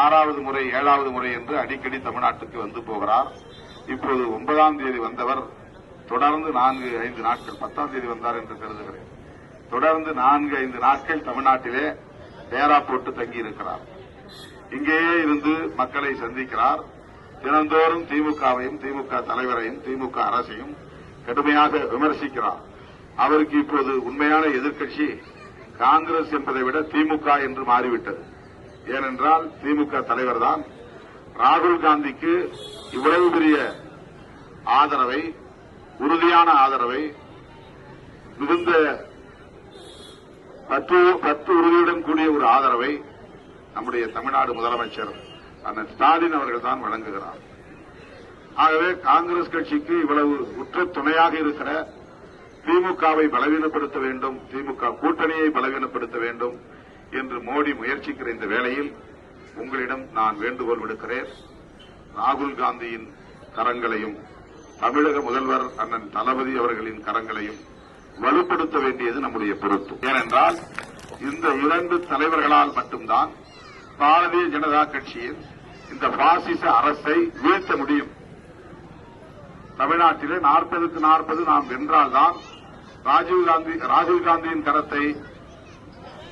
ஆறாவது முறை ஏழாவது முறை என்று அடிக்கடி தமிழ்நாட்டுக்கு வந்து போகிறார். இப்போது ஒன்பதாம் தேதி வந்தவர் தொடர்ந்து நான்கு ஐந்து நாட்கள் பத்தாம் தேதி வந்தார் என்று கருதுகிறேன். தொடர்ந்து நான்கு ஐந்து நாட்கள் தமிழ்நாட்டிலே டேரா போட்டு தங்கியிருக்கிறார். இங்கேயே இருந்து மக்களை சந்திக்கிறார். தினந்தோறும் திமுகவையும் திமுக தலைவரையும் திமுக அரசையும் கடுமையாக விமர்சிக்கிறார். அவருக்கு இப்போது உண்மையான எதிர்க்கட்சி காங்கிரஸ் என்பதை விட திமுக என்று மாறிவிட்டது. ஏனென்றால் திமுக தலைவர் தான் ராகுல் காந்திக்கு இவ்வளவு பெரிய ஆதரவை உறுதியான ஆதரவை மிகுந்த பத்து பத்து உறுதியுடன் கூடிய ஒரு ஆதரவை நம்முடைய தமிழ்நாடு முதலமைச்சர் அண்ணன் ஸ்டாலின் அவர்கள் தான் வழங்குகிறார். ஆகவே காங்கிரஸ் கட்சிக்கு இவ்வளவு உற்ற துணையாக இருக்கிற திமுகவை பலவீனப்படுத்த வேண்டும் திமுக கூட்டணியை பலவீனப்படுத்த வேண்டும் என்று மோடி முயற்சிக்கிற இந்த வேளையில் உங்களிடம் நான் வேண்டுகோள் விடுக்கிறேன். ராகுல் காந்தியின் கரங்களையும் தமிழக முதல்வர் அண்ணன் தளபதி அவர்களின் கரங்களையும் வலுப்படுத்த வேண்டியது நம்முடைய பொறுப்பு. ஏனென்றால் இந்த இரண்டு தலைவர்களால் மட்டும்தான் பாரதிய ஜனதா கட்சியின் இந்த பாசிச அரசை வீழ்த்த முடியும். தமிழ்நாட்டிலே நாற்பதுக்கு நாற்பது நாம் வென்றால்தான் ராஜீவ்காந்தி ராஜீவ்காந்தியின் கரத்தை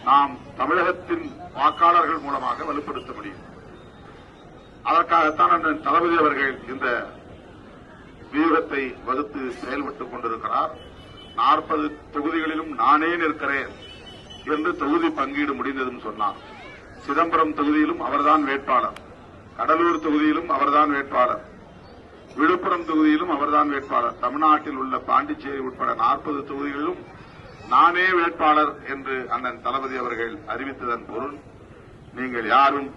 நாம் தமிழகத்தின் வாக்காளர்கள் மூலமாக வலுப்படுத்த முடியும். அதற்காகத்தான் அண்ணன் தளபதி அவர்கள் இந்த வியூகத்தை வகுத்து செயல்பட்டுக் கொண்டிருக்கிறார். நாற்பது தொகுதிகளிலும் நானே நிற்கிறேன் என்று தொகுதி பங்கீடு முடிந்ததும் சொன்னார். சிதம்பரம் தொகுதியிலும் அவர்தான் வேட்பாளர். கடலூர் தொகுதியிலும் அவர்தான் வேட்பாளர். விழுப்புரம் தொகுதியிலும் அவர்தான் வேட்பாளர். தமிழ்நாட்டில் உள்ள பாண்டிச்சேரி உட்பட நாற்பது தொகுதிகளிலும் நானே வேட்பாளர் என்று அண்ணன் தளபதி அவர்கள் அறிவித்ததன் பொருள் நீங்கள் யாரும்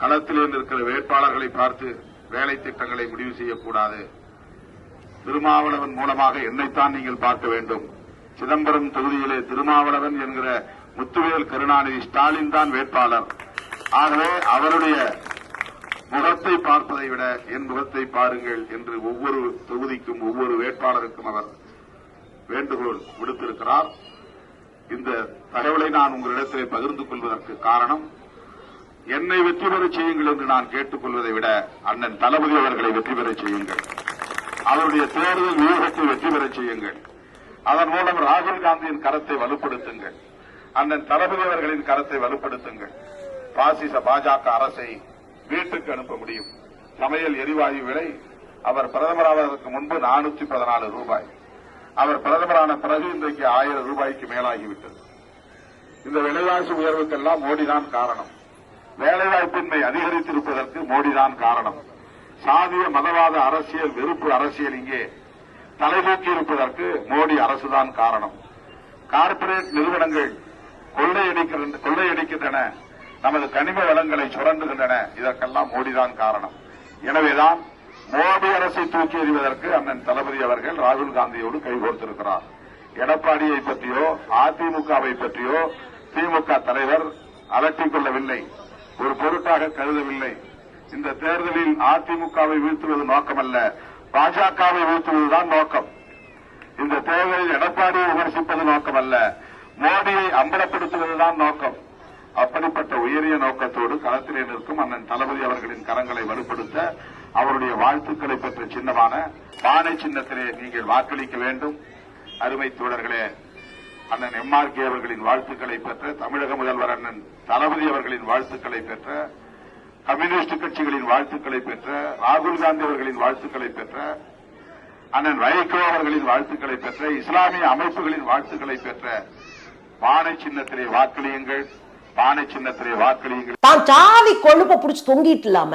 களத்திலே நிற்கிற வேட்பாளர்களை பார்த்து வேலை திட்டங்களை முடிவு செய்யக்கூடாது. திருமாவளவன் மூலமாக என்னைத்தான் நீங்கள் பார்க்க வேண்டும். சிதம்பரம் தொகுதியிலே திருமாவளவன் என்கிற முத்துவேல் கருணாநிதி ஸ்டாலின் தான் வேட்பாளர். ஆகவே அவருடைய முகத்தை பார்ப்பதை விட என் முகத்தை பாருங்கள் என்று ஒவ்வொரு தொகுதிக்கும் ஒவ்வொரு வேட்பாளருக்கும் அவர் வேண்டுகோள் விடுத்திருக்கிறார். இந்த தகவலை நான் உங்களிடத்திலே பகிர்ந்து கொள்வதற்கு காரணம் என்னை வெற்றி பெறச் செய்யுங்கள் என்று நான் கேட்டுக் கொள்வதை விட அண்ணன் தளபதி அவர்களை வெற்றி பெறச் செய்யுங்கள். அவருடைய தேர்தல் வியூகத்தை வெற்றி பெறச் செய்யுங்கள். அதன் மூலம் ராகுல் காந்தியின் கரத்தை வலுப்படுத்துங்கள். அண்ணன் தளபதி அவர்களின் கரத்தை வலுப்படுத்துங்கள். பாசிச பாஜக அரசை வீட்டுக்கு அனுப்ப முடியும். சமையல் எரிவாயு விலை அவர் பிரதமராவதற்கு முன்பு நானூற்றி பதினாலு ரூபாய். அவர் பிரதமரான பிறகு இன்றைக்கு ஆயிரம் ரூபாய்க்கு மேலாகிவிட்டது. இந்த விலைவாசி உயர்வுக்கெல்லாம் மோடிதான் காரணம். வேலைவாய்ப்பின்மை அதிகரித்திருப்பதற்கு மோடிதான் காரணம். சாதிய மதவாத அரசியல் வெறுப்பு அரசியல் இங்கே தலைதூக்கி இருப்பதற்கு மோடி அரசுதான் காரணம். கார்ப்பரேட் நிறுவனங்கள் கொள்ளையடிக்கின்றன நமது கனிம வளங்களை சுரண்டுகின்றன. இதற்கெல்லாம் மோடிதான் காரணம். எனவேதான் மோடி அரசை தூக்கி எறிவதற்கு அண்ணன் தளபதி அவர்கள் ராகுல் காந்தியோடு கைகோர்த்திருக்கிறார். எடப்பாடியை பற்றியோ அதிமுகவை பற்றியோ திமுக தலைவர் அலட்டிக் கொள்ளவில்லை. ஒரு பொருட்டாக கருதவில்லை. இந்த தேர்தலில் அதிமுகவை வீழ்த்துவது நோக்கமல்ல. பாஜகவை வீழ்த்துவதுதான் நோக்கம். இந்த தேர்தலில் எடப்பாடியை விமர்சிப்பது நோக்கமல்ல. மோடியை அம்பலப்படுத்துவதுதான் நோக்கம். அப்படிப்பட்ட உயரிய நோக்கத்தோடு களத்திலே நிற்கும் அண்ணன் தளபதி அவர்களின் கரங்களை வலுப்படுத்த அவருடைய வாழ்த்துக்களை பெற்ற சின்னமான பானை சின்னத்திலே நீங்கள் வாக்களிக்க வேண்டும். அருமை தோழர்களே அண்ணன் எம்ஆர்கே அவர்களின் வாழ்த்துக்களை பெற்ற தமிழக முதல்வர் அண்ணன் தளபதி அவர்களின் வாழ்த்துக்களை பெற்ற கம்யூனிஸ்ட் கட்சிகளின் வாழ்த்துக்களை பெற்ற ராகுல் காந்தி அவர்களின் வாழ்த்துக்களை பெற்ற அண்ணன் வைகோ அவர்களின் வாழ்த்துக்களை பெற்ற இஸ்லாமிய அமைப்புகளின் வாழ்த்துக்களை பெற்ற பானை சின்னத்திலே வாக்களியுங்கள். பானை சின்னத்திலே வாக்களியுங்கள். தான் சாதி கொழுப்ப பிடிச்சி தொங்கிட்டு இல்லாம